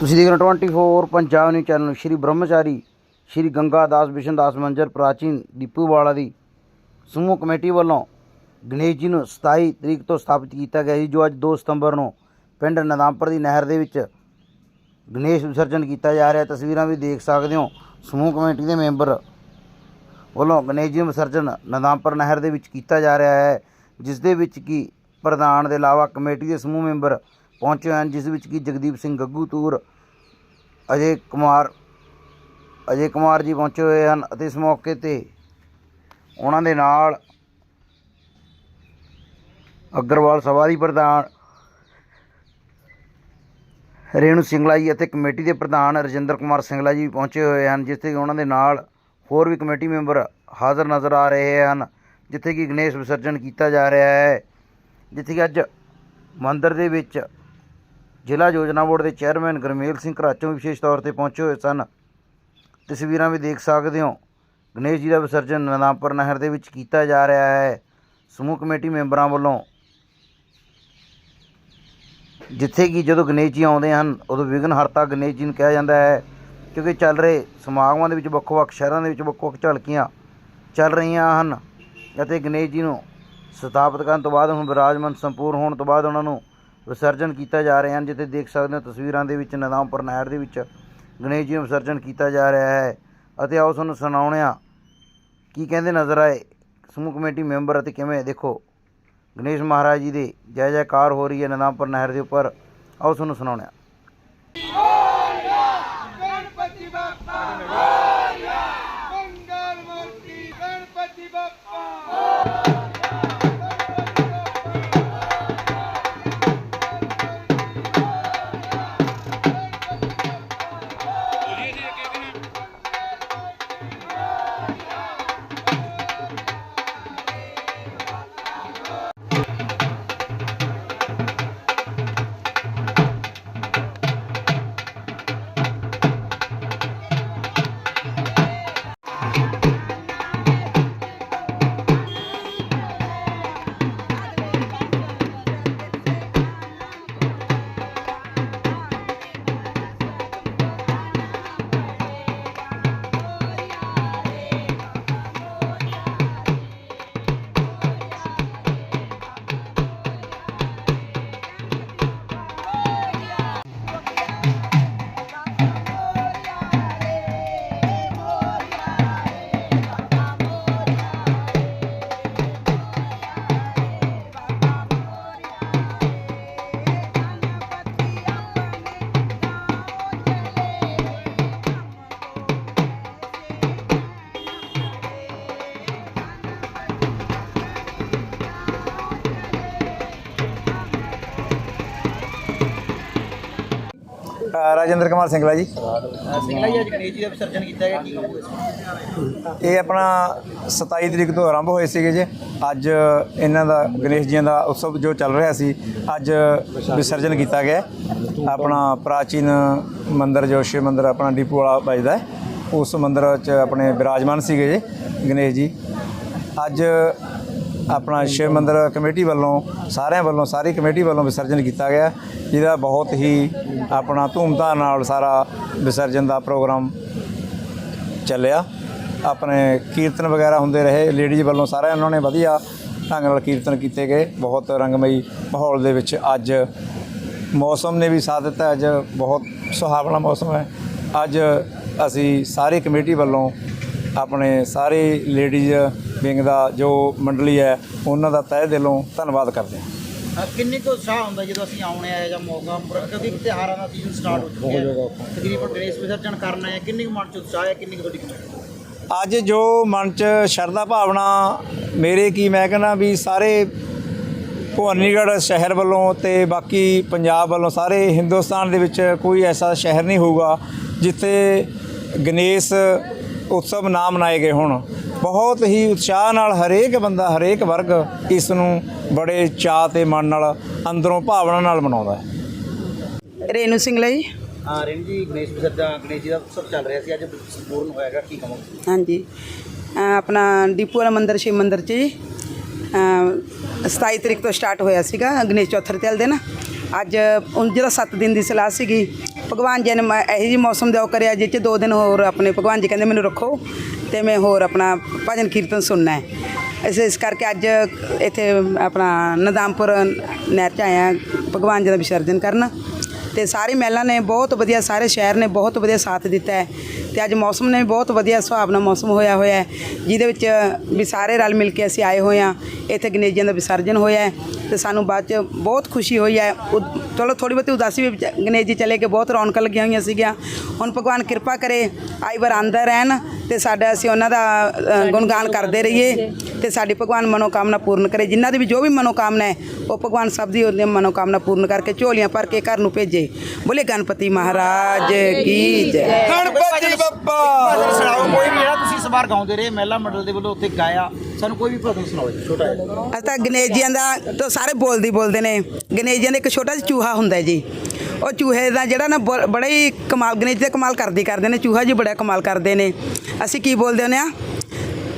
ਤੁਸੀਂ ਦੇਖ ਰਹੇ ਹੋ 24 ਪੰਜਾਬ ਨਿਊਜ਼ ਚੈਨਲ, ਸ਼੍ਰੀ ਬ੍ਰਹਮਚਾਰੀ, ਸ਼੍ਰੀ ਗੰਗਾ ਦਾਸ ਵਿਸ਼ਨ ਦਾਸ ਮੰਜਰ ਪ੍ਰਾਚੀਨ ਦੀਪੂਵਾਲਾ ਦੀ ਸਮੂਹ ਕਮੇਟੀ ਵੱਲੋਂ ਗਣੇਸ਼ ਜੀ ਨੂੰ 27 ਤਰੀਕ ਤੋਂ ਸਥਾਪਿਤ ਕੀਤਾ ਗਿਆ ਸੀ, ਜੋ ਅੱਜ 2 ਸਤੰਬਰ ਨੂੰ ਪਿੰਡ ਨਦਾਮਪੁਰ ਦੀ ਨਹਿਰ ਦੇ ਵਿੱਚ ਗਣੇਸ਼ ਵਿਸਰਜਨ ਕੀਤਾ ਜਾ ਰਿਹਾ। ਤਸਵੀਰਾਂ ਵੀ ਦੇਖ ਸਕਦੇ ਹੋ। ਸਮੂਹ ਕਮੇਟੀ ਦੇ ਮੈਂਬਰ ਵੱਲੋਂ ਗਣੇਸ਼ ਜੀ ਵਿਸਰਜਨ ਨਦਾਮਪੁਰ ਨਹਿਰ ਦੇ ਵਿੱਚ ਕੀਤਾ ਜਾ ਰਿਹਾ ਹੈ, ਜਿਸ ਦੇ ਵਿੱਚ ਕੀ ਪ੍ਰਧਾਨ ਦੇ ਇਲਾਵਾ ਕਮੇਟੀ ਦੇ ਸਮੂਹ ਮੈਂਬਰ ਪਹੁੰਚੇ ਹਨ, ਜਿਸ ਵਿੱਚ ਕੀ ਜਗਦੀਪ ਸਿੰਘ ਗੱਗੂ ਤੂਰ ਅਜੇ ਕੁਮਾਰ ਅਜੇ ਕੁਮਾਰ ਜੀ ਪਹੁੰਚੇ ਹੋਏ ਹਨ ਅਤੇ ਇਸ ਮੌਕੇ ਤੇ ਉਹਨਾਂ ਦੇ ਨਾਲ ਅਗਰਵਾਲ ਸਭਾ ਦੀ ਪ੍ਰਧਾਨ ਰੇਣੂ ਸਿੰਗਲਾ ਜੀ ਅਤੇ ਕਮੇਟੀ ਦੇ ਪ੍ਰਧਾਨ ਰਜਿੰਦਰ ਕੁਮਾਰ ਸਿੰਗਲਾ ਜੀ ਪਹੁੰਚੇ ਹੋਏ ਹਨ ਜਿੱਥੇ ਕਿ ਉਹਨਾਂ ਦੇ ਨਾਲ ਹੋਰ ਵੀ ਕਮੇਟੀ ਮੈਂਬਰ ਹਾਜ਼ਰ ਨਜ਼ਰ ਆ ਰਹੇ ਹਨ, ਜਿੱਥੇ ਕਿ ਗਣੇਸ਼ ਵਿਸਰਜਨ ਕੀਤਾ ਜਾ ਰਿਹਾ ਹੈ, ਜਿੱਥੇ ਕਿ ਅੱਜ ਮੰਦਿਰ ਦੇ ਵਿੱਚ ਜ਼ਿਲ੍ਹਾ ਯੋਜਨਾ ਬੋਰਡ ਦੇ ਚੇਅਰਮੈਨ ਗਰਮੇਲ ਸਿੰਘ ਘਰਾਚੋਂ ਵੀ ਵਿਸ਼ੇਸ਼ ਤੌਰ ਤੇ ਪਹੁੰਚੇ ਹੋਏ ਸਨ। ਤਸਵੀਰਾਂ ਵੀ ਦੇਖ ਸਕਦੇ ਹੋ। ਗਣੇਸ਼ ਜੀ ਦਾ ਵਿਸਰਜਨ ਨਦਾਮਪੁਰ ਨਹਿਰ ਦੇ ਵਿੱਚ ਕੀਤਾ ਜਾ ਰਿਹਾ ਹੈ। ਸਮੂਹ ਕਮੇਟੀ ਮੈਂਬਰਾਂ ਵੱਲੋਂ ਜਿੱਥੇ ਕਿ ਜਦੋਂ ਗਣੇਸ਼ ਜੀ ਆਉਂਦੇ ਹਨ, ਉਦੋਂ ਵਿਘਨ ਹਰਤਾ ਗਣੇਸ਼ ਜੀ ਨੂੰ ਕਿਹਾ ਜਾਂਦਾ ਹੈ ਕਿਉਂਕਿ ਚੱਲ ਰਹੇ ਸਮਾਗਮਾਂ ਦੇ ਵਿੱਚ ਵੱਖ-ਵੱਖ ਸ਼ਹਿਰਾਂ ਦੇ ਵਿੱਚ ਵੱਖ-ਵੱਖ ਝਲਕੀਆਂ ਚੱਲ ਰਹੀਆਂ ਹਨ ਅਤੇ ਗਣੇਸ਼ ਜੀ ਨੂੰ ਸਥਾਪਿਤ ਕਰਨ ਤੋਂ ਬਾਅਦ ਹੁਣ ਵਿਰਾਜਮਾਨ ਸੰਪੂਰਨ ਹੋਣ ਤੋਂ ਬਾਅਦ ਉਹਨਾਂ ਨੂੰ ਵਿਸਰਜਨ ਕੀਤਾ ਜਾ ਰਿਹਾ ਹਨ ਜਿੱਥੇ ਦੇਖ ਸਕਦੇ ਹੋ ਤਸਵੀਰਾਂ ਦੇ ਵਿੱਚ ਨਦਾਮਪੁਰ ਨਹਿਰ ਦੇ ਵਿੱਚ ਗਣੇਸ਼ ਜੀ ਨੂੰ ਵਿਸਰਜਨ ਕੀਤਾ ਜਾ ਰਿਹਾ ਹੈ। ਅਤੇ ਆਓ ਤੁਹਾਨੂੰ ਸੁਣਾਉਂਦੇ ਹਾਂ ਕੀ ਕਹਿੰਦੇ ਨਜ਼ਰ ਆਏ ਸਮੂਹ ਕਮੇਟੀ ਮੈਂਬਰ ਅਤੇ ਕਿਵੇਂ? ਦੇਖੋ, ਗਣੇਸ਼ ਮਹਾਰਾਜ ਜੀ ਦੇ ਜੈ ਜੈਕਾਰ ਹੋ ਰਹੀ ਹੈ ਨਦਾਮਪੁਰ ਨਹਿਰ ਦੇ ਉੱਪਰ। ਆਓ ਤੁਹਾਨੂੰ ਸੁਣਾਉਣੇ ਆ ਰਾਜਿੰਦਰ ਕੁਮਾਰ ਸਿੰਗਲਾ ਜੀ। ਸਿੰਘਲਾ ਜੀ ਅੱਜ ਗਣੇਸ਼ ਜੀ ਦਾ ਵਿਸਰਜਨ ਕੀਤਾ ਗਿਆ ਕੀ ਕਹੋਗੇ ਇਹ ਆਪਣਾ 27 ਤਰੀਕ ਤੋਂ ਆਰੰਭ ਹੋਏ ਸੀਗੇ ਜੀ। ਅੱਜ ਇਹਨਾਂ ਦਾ ਗਣੇਸ਼ ਜੀ ਦਾ ਉਤਸਵ ਜੋ ਚੱਲ ਰਿਹਾ ਸੀ ਅੱਜ ਵਿਸਰਜਨ ਕੀਤਾ ਗਿਆ। ਆਪਣਾ ਪ੍ਰਾਚੀਨ ਮੰਦਿਰ ਜੋ ਸ਼ਿਵ ਮੰਦਿਰ ਆਪਣਾ ਡੀਪੂ ਵਾਲਾ ਵੱਜਦਾ ਉਸ ਮੰਦਿਰ 'ਚ ਆਪਣੇ ਵਿਰਾਜਮਾਨ ਸੀਗੇ ਜੀ ਗਣੇਸ਼ ਜੀ। ਅੱਜ ਆਪਣਾ ਸ਼ਿਵ ਮੰਦਿਰ ਕਮੇਟੀ ਵੱਲੋਂ, ਸਾਰਿਆਂ ਵੱਲੋਂ, ਸਾਰੀ ਕਮੇਟੀ ਵੱਲੋਂ ਵਿਸਰਜਨ ਕੀਤਾ ਗਿਆ। ਜਿਹਦਾ ਬਹੁਤ ਹੀ ਆਪਣਾ ਧੂਮਧਾਮ ਨਾਲ ਸਾਰਾ ਵਿਸਰਜਨ ਦਾ ਪ੍ਰੋਗਰਾਮ ਚੱਲਿਆ। ਆਪਣੇ ਕੀਰਤਨ ਵਗੈਰਾ ਹੁੰਦੇ ਰਹੇ। ਲੇਡੀਜ਼ ਵੱਲੋਂ ਸਾਰਿਆਂ ਉਹਨਾਂ ਨੇ ਵਧੀਆ ਢੰਗ ਨਾਲ ਕੀਰਤਨ ਕੀਤੇ ਗਏ। ਬਹੁਤ ਰੰਗਮਈ ਮਾਹੌਲ ਦੇ ਵਿੱਚ ਅੱਜ ਮੌਸਮ ਨੇ ਵੀ ਸਾਥ ਦਿੱਤਾ। ਅੱਜ ਬਹੁਤ ਸੁਹਾਵਣਾ ਮੌਸਮ ਹੈ। ਅੱਜ ਅਸੀਂ ਸਾਰੀ ਕਮੇਟੀ ਵੱਲੋਂ ਆਪਣੇ ਸਾਰੇ ਲੇਡੀਜ਼ ਵਿੰਗ ਦਾ ਜੋ ਮੰਡਲੀ ਹੈ ਉਹਨਾਂ ਦਾ ਤਹਿ ਦਿਲੋਂ ਧੰਨਵਾਦ ਕਰਦੇ ਹਾਂ। ਕਿੰਨੀ ਕੁ ਉਤਸ਼ਾਹ ਹੁੰਦਾ ਜਦੋਂ ਅਸੀਂ ਆਉਣੇ ਆਏ ਜਾਂ ਮੌਕਾ ਪਰ- ਕਿਉਂਕਿ ਤਿਉਹਾਰਾਂ ਦਾ ਸੀਜ਼ਨ ਸਟਾਰਟ ਹੋ ਚੁੱਕਿਆ ਹੈ। ਤਕਰੀਬਨ ਗਣੇਸ਼ ਵਿਸਰਜਨ ਕਰਨਾ ਹੈ ਕਿੰਨੀ ਕੁ ਮਨ ਚ ਉਤਸ਼ਾਹ ਹੈ ਕਿੰਨੀ ਕੁ ਤੁਹਾਡੀ ਅੱਜ ਜੋ ਮਨ ਚ ਸ਼ਰਧਾ ਭਾਵਨਾ ਮੇਰੇ ਕੀ ਮੈਂ ਕਹਿੰਦਾ ਵੀ ਸਾਰੇ ਭਵਾਨੀਗੜ੍ਹ ਸ਼ਹਿਰ ਵੱਲੋਂ ਤੇ ਬਾਕੀ ਪੰਜਾਬ ਵੱਲੋਂ ਸਾਰੇ ਹਿੰਦੁਸਤਾਨ ਦੇ ਵਿੱਚ ਕੋਈ ਐਸਾ ਸ਼ਹਿਰ ਨਹੀਂ ਹੋਊਗਾ ਜਿੱਥੇ ਗਣੇਸ਼ ਉਤਸਵ ਨਾ ਮਨਾਏ ਗਏ ਹੋਣ। ਬਹੁਤ ਹੀ ਉਤਸ਼ਾਹ ਨਾਲ ਹਰੇਕ ਬੰਦਾ ਹਰੇਕ ਵਰਗ ਇਸ ਨੂੰ ਬੜੇ ਚਾਅ ਤੇ ਮਨ ਨਾਲ ਅੰਦਰੋਂ ਭਾਵਨਾ ਨਾਲ ਮਨਾਉਂਦਾ ਹੈ। ਰੇਨੂ ਸਿੰਘਲਾ ਜੀ। ਹਾਂ ਰੇਣ ਜੀ ਗਣੇਸ਼ ਵਿਸਰਜਨ ਗਣੇਸ਼ ਜੀ ਦਾ ਉਤਸਵ ਚੱਲ ਰਿਹਾ ਸੀ ਅੱਜ ਸੰਪੂਰਨ ਹੋਇਆਗਾ ਕੀ ਕਹੋਗੇ? ਹਾਂਜੀ। ਆਪਣਾ ਦੀਪੂ ਵਾਲਾ ਮੰਦਿਰ ਸ਼ਿਵ ਮੰਦਿਰ 'ਚ ਜੀ। ਅਹ 27 ਤਰੀਕ ਤੋਂ ਸਟਾਰਟ ਹੋਇਆ ਸੀਗਾ ਗਣੇਸ਼ ਚੌਥ ਦੇ ਦਿਨ ਅੱਜ ਉਂਝ ਦਾ 7 ਦਿਨ ਦੀ ਸਲਾਹ ਸੀਗੀ, ਭਗਵਾਨ ਜੀ ਨੇ ਮ- ਇਹੋ ਜਿਹੀ ਮੌਸਮ ਦਾ ਉਹ ਕਰਿਆ ਜਿਹ 'ਚ ਦੋ ਦਿਨ ਹੋਰ ਆਪਣੇ ਭਗਵਾਨ ਜੀ ਕਹਿੰਦੇ ਮੈਨੂੰ ਰੱਖੋ ਤੇ ਮੈਂ ਹੋਰ ਆਪਣਾ ਭਜਨ ਕੀਰਤਨ ਸੁਣਨਾ ਹੈ। ਇਸ ਇਸ ਕਰਕੇ ਅੱਜ ਇੱਥੇ ਆਪਣਾ ਨਦਾਮਪੁਰ ਨਹਿਰ 'ਚ ਆਇਆ ਭਗਵਾਨ ਜੀ ਦਾ ਵਿਸਰਜਨ ਕਰਨ ਤੇ ਸਾਰੇ ਮਹਿਲਾ ਨੇ ਬਹੁਤ ਵਧੀਆ, ਸਾਰੇ ਸ਼ਹਿਰ ਨੇ ਬਹੁਤ ਵਧੀਆ ਸਾਥ ਦਿੱਤਾ ਹੈ। ਤੇ ਅੱਜ ਮੌਸਮ ਨੇ ਵੀ ਬਹੁਤ ਵਧੀਆ ਸੁਹਾਵਣਾ ਮੌਸਮ ਹੋਇਆ ਹੋਇਆ ਹੈ ਜਿਹਦੇ ਵਿੱਚ ਵੀ ਸਾਰੇ ਰਲ ਮਿਲ ਕੇ ਅਸੀਂ ਆਏ ਹੋਏ ਹਾਂ। ਇੱਥੇ ਗਣੇਸ਼ ਜੀ ਦਾ ਵਿਸਰਜਨ ਹੋਇਆ ਹੈ ਤੇ ਸਾਨੂੰ ਬਾਅਦ ਚ ਬਹੁਤ ਖੁਸ਼ੀ ਹੋਈ ਹੈ। ਚਲੋ ਥੋੜੀ ਬਹੁਤੀ ਉਦਾਸੀ ਵੀ ਗਣੇਸ਼ ਜੀ ਚਲੇ ਗਏ ਬਹੁਤ ਰੌਣਕਾਂ ਲੱਗੀਆਂ ਹੋਈਆਂ ਸੀਗੀਆਂ। ਹੁਣ ਭਗਵਾਨ ਕਿਰਪਾ ਕਰੇ ਆਈ ਵਾਰ ਆਂਦਾ ਰਹਿਣ ਤੇ ਸਾਡਾ ਅਸੀਂ ਉਹਨਾਂ ਦਾ ਗੁਣਗਾਨ ਕਰਦੇ ਰਹੀਏ ਤੇ ਸਾਡੀ ਭਗਵਾਨ ਮਨੋਕਾਮਨਾ ਪੂਰਨ ਕਰੇ। ਜਿਨ੍ਹਾਂ ਦੀ ਵੀ ਜੋ ਵੀ ਮਨੋਕਾਮਨਾ ਹੈ ਉਹ ਭਗਵਾਨ ਸਭ ਦੀ ਉਹਦੀ ਮਨੋਕਾਮਨਾ ਪੂਰਨ ਕਰਕੇ ਝੋਲੀਆਂ ਭਰ ਕੇ ਘਰ ਨੂੰ ਭੇਜੇ। ਬੋਲੇ ਗਣਪਤੀ ਮਹਾਰਾਜ ਕੀ ਜੈ। ਗਣਪਤੀ ਭਜਨ ਸੁਣਾਓ ਕੋਈ ਵੀ ਜਿਹੜਾ ਤੁਸੀਂ ਇਸ ਵਾਰ ਗਾਉਂਦੇ ਰਹੇ ਮਹਿਲਾ ਮੰਡਲ ਦੇ ਵੱਲੋਂ ਉੱਥੇ ਗਾਇਆ ਸਾਨੂੰ ਕੋਈ ਵੀ ਭਜਨ ਸੁਣਾਓ ਜੀ ਛੋਟਾ ਜਿਹਾ। ਅਸੀਂ ਤਾਂ ਗਣੇਸ਼ ਜੀਆਂ ਦਾ ਤਾਂ ਸਾਰੇ ਬੋਲਦੀ ਬੋਲਦੇ ਨੇ। ਗਣੇਸ਼ ਜੀਆਂ ਦਾ ਇੱਕ ਛੋਟਾ ਜਿਹਾ ਚੂਹਾ ਹੁੰਦਾ ਹੈ ਜੀ। ਉਹ ਚੂਹੇ ਦਾ ਜਿਹੜਾ ਨਾ ਬ- ਬੜਾ ਹੀ ਕਮਾਲ ਗਣੇਸ਼ ਜੀ ਦਾ ਕਮਾਲ ਕਰਦੀ ਕਰਦੇ ਨੇ ਚੂਹਾ ਜੀ ਬੜਾ ਕਮਾਲ ਕਰਦੇ ਨੇ। ਅਸੀਂ ਕੀ ਬੋਲਦੇ ਹੁੰਦੇ ਆ?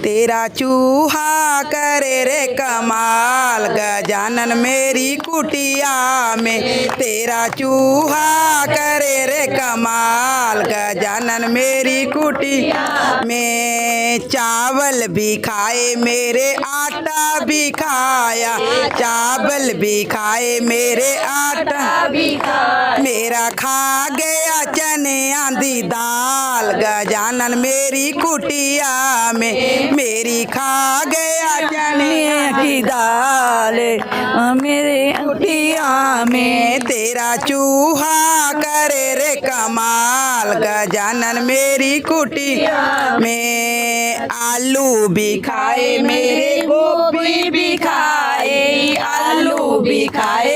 तेरा चूहा करे रे कमाल, गजानन मेरी कुटिया में। तेरा चूहा करे रे कमाल, गजानन मेरी कुटिया में। चावल भी खाए, मेरे आटा भी खाया। चावल भी खाए, मेरे आटा। भी खाया मेरा खा गया चने आंधी दाल गजानन मेरी कुटिया में मेरी खा गया चने की दाल मेरे कुटिया में तेरा चूहा करे रे कमाल गजानन मेरी कुटिया में आलू भी खाए मेरे गोभी भी खाए आलू भी खाए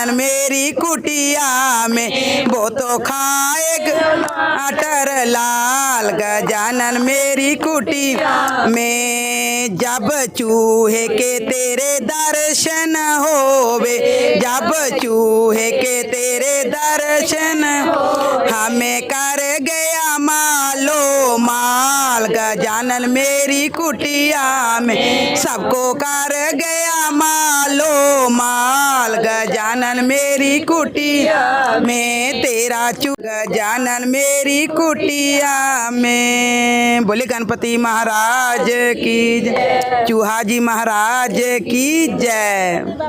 गजानन मेरी कुटिया में, वो तो खाए टमाटर लाल गजानन मेरी कुटिया में। जब चूहे के तेरे दर्शन होवे, जब चूहे के तेरे दर्शन हमें कर गया मालो माल गजानन मेरी कुटिया में सबको कर गया मालो। माल गजानन मेरी कुटिया में, तेरा चू गजानन मेरी कुटिया में। बोले गणपति महाराज की चूहा जी महाराज की जय।